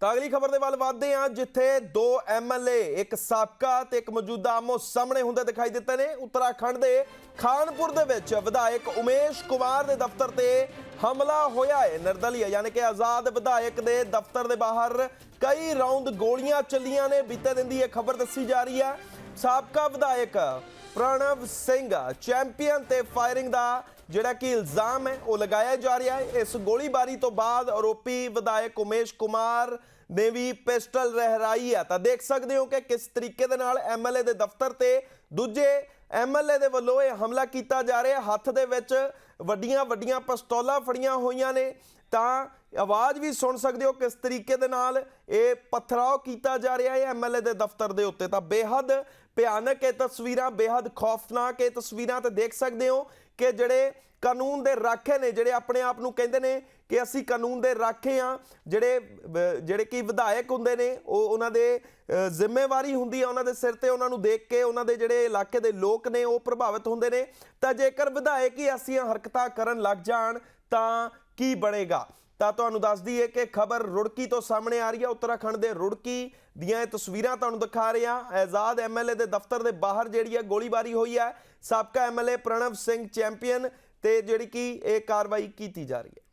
ਤਾਂ ਅਗਲੀ ਖਬਰ ਦੇ ਵੱਲ ਵਧਦੇ ਹਾਂ, ਜਿੱਥੇ ਦੋ ਐਮਐਲਏ ਇੱਕ ਸਾਬਕਾ ਤੇ ਇੱਕ ਮੌਜੂਦਾ ਆਮੋ ਸਾਹਮਣੇ ਹੁੰਦੇ ਦਿਖਾਈ ਦਿੱਤੇ ਨੇ। ਉੱਤਰਾਖੰਡ ਦੇ ਖਾਨਪੁਰ ਦੇ ਵਿੱਚ ਵਿਧਾਇਕ ਉਮੇਸ਼ ਕੁਮਾਰ ਦੇ ਦਫ਼ਤਰ ਤੇ ਹਮਲਾ ਹੋਇਆ ਹੈ। ਨਿਰਦਲੀय ਯਾਨੀ ਕਿ ਆਜ਼ਾਦ ਵਿਧਾਇਕ ਦੇ ਦਫ਼ਤਰ ਦੇ ਬਾਹਰ ਕਈ ਰਾਉਂਡ ਗੋਲੀਆਂ ਚੱਲੀਆਂ ਨੇ। ਬੀਤੇ ਦਿਨ ਦੀ ਇਹ ਖਬਰ ਦੱਸੀ ਜਾ ਰਹੀ ਹੈ। ਸਾਬਕਾ ਵਿਧਾਇਕ ਪ੍ਰਣਵ ਸਿੰਘ, ਚੈਂਪੀਅਨ ਤੇ ਫਾਇਰਿੰਗ ਦਾ ਜਿਹੜਾ ਕਿ ਇਲਜ਼ਾਮ ਹੈ, ਉਹ ਲਗਾਇਆ ਜਾ ਰਿਹਾ ਹੈ। ਇਸ ਗੋਲੀਬਾਰੀ ਤੋਂ ਬਾਅਦ ਆਰੋਪੀ ਵਿਧਾਇਕ ਉਮੇਸ਼ ਕੁਮਾਰ ਨੇ ਵੀ ਪਿਸਟਲ ਲਹਿਰਾਈ ਹੈ ਤਾਂ ਦੇਖ ਸਕਦੇ ਹੋ ਕਿ ਕਿਸ ਤਰੀਕੇ ਦੇ ਨਾਲ ਐਮਐਲਏ ਦੇ ਦਫ਼ਤਰ ਤੇ ਦੂਜੇ ਐਮਐਲਏ ਦੇ ਵੱਲੋਂ ਇਹ ਹਮਲਾ ਕੀਤਾ ਜਾ ਰਿਹਾ। ਹੱਥ ਦੇ ਵਿੱਚ ਵੱਡੀਆਂ ਵੱਡੀਆਂ ਪਿਸਤੌਲਾਂ ਫੜੀਆਂ ਹੋਈਆਂ ਨੇ। ਤਾਂ ਆਵਾਜ਼ ਵੀ ਸੁਣ ਸਕਦੇ ਹੋ ਕਿਸ ਤਰੀਕੇ ਦੇ ਨਾਲ ਇਹ ਪਥਰਾਓ ਕੀਤਾ ਜਾ ਰਿਹਾ ਹੈ ਐਮਐਲਏ ਦੇ ਦਫ਼ਤਰ ਦੇ ਉੱਤੇ। ਤਾਂ ਬੇਹੱਦ ਭਿਆਨਕ ਇਹ ਤਸਵੀਰਾਂ, ਬੇਹੱਦ ਖੌਫਨਾਕ ਇਹ ਤਸਵੀਰਾਂ ਤੇ ਦੇਖ ਸਕਦੇ ਹੋ ਕਿ ਜਿਹੜੇ ਕਾਨੂੰਨ ਦੇ ਰਾਖੇ ਨੇ ਜਿਹੜੇ ਆਪਣੇ ਆਪ ਨੂੰ ਕਹਿੰਦੇ ਨੇ ਕਿ ਅਸੀਂ ਕਾਨੂੰਨ ਦੇ ਰਾਖੇ ਆ ਜਿਹੜੇ ਜਿਹੜੇ ਕਿ ਵਿਧਾਇਕ ਹੁੰਦੇ ਨੇ, ਉਹ ਉਹਨਾਂ ਦੇ ਜ਼ਿੰਮੇਵਾਰੀ ਹੁੰਦੀ ਆ ਉਹਨਾਂ ਦੇ ਸਿਰ ਤੇ, ਉਹਨਾਂ ਨੂੰ ਦੇਖ ਕੇ ਉਹਨਾਂ ਦੇ ਜਿਹੜੇ ਇਲਾਕੇ ਦੇ ਲੋਕ ਨੇ, ਉਹ ਪ੍ਰਭਾਵਿਤ ਹੁੰਦੇ ਨੇ। ਤਾਂ ਜੇਕਰ ਵਿਧਾਇਕ ਹੀ ਐਸੀਆਂ ਹਰਕਤਾਂ ਕਰਨ ਲੱਗ ਜਾਣ, ਤਾਂ ਕੀ ਬਣੇਗਾ? ਤਾਂ ਤੁਹਾਨੂੰ ਦੱਸ ਦਈਏ ਕਿ ਖਬਰ ਰੁੜਕੀ ਤੋਂ ਸਾਹਮਣੇ ਆ ਰਹੀ ਹੈ ਉੱਤਰਾਖੰਡ ਦੇ ਰੁੜਕੀ ਦੀਆਂ ਇਹ ਤਸਵੀਰਾਂ ਤੁਹਾਨੂੰ ਦਿਖਾ ਰਹੇ। ਹਾਂ ਆਜ਼ਾਦ ਐਮਐਲਏ ਦੇ ਦਫ਼ਤਰ ਦੇ ਬਾਹਰ ਜਿਹੜੀ ਹੈ ਗੋਲੀਬਾਰੀ ਹੋਈ ਹੈ ਸਾਬਕਾ ਐਮਐਲਏ ਪ੍ਰਣਵ ਸਿੰਘ ਚੈਂਪੀਅਨ ਤੇ ਜਿਹੜੀ ਕਿ ਇਹ ਕਾਰਵਾਈ ਕੀਤੀ ਜਾ ਰਹੀ ਹੈ।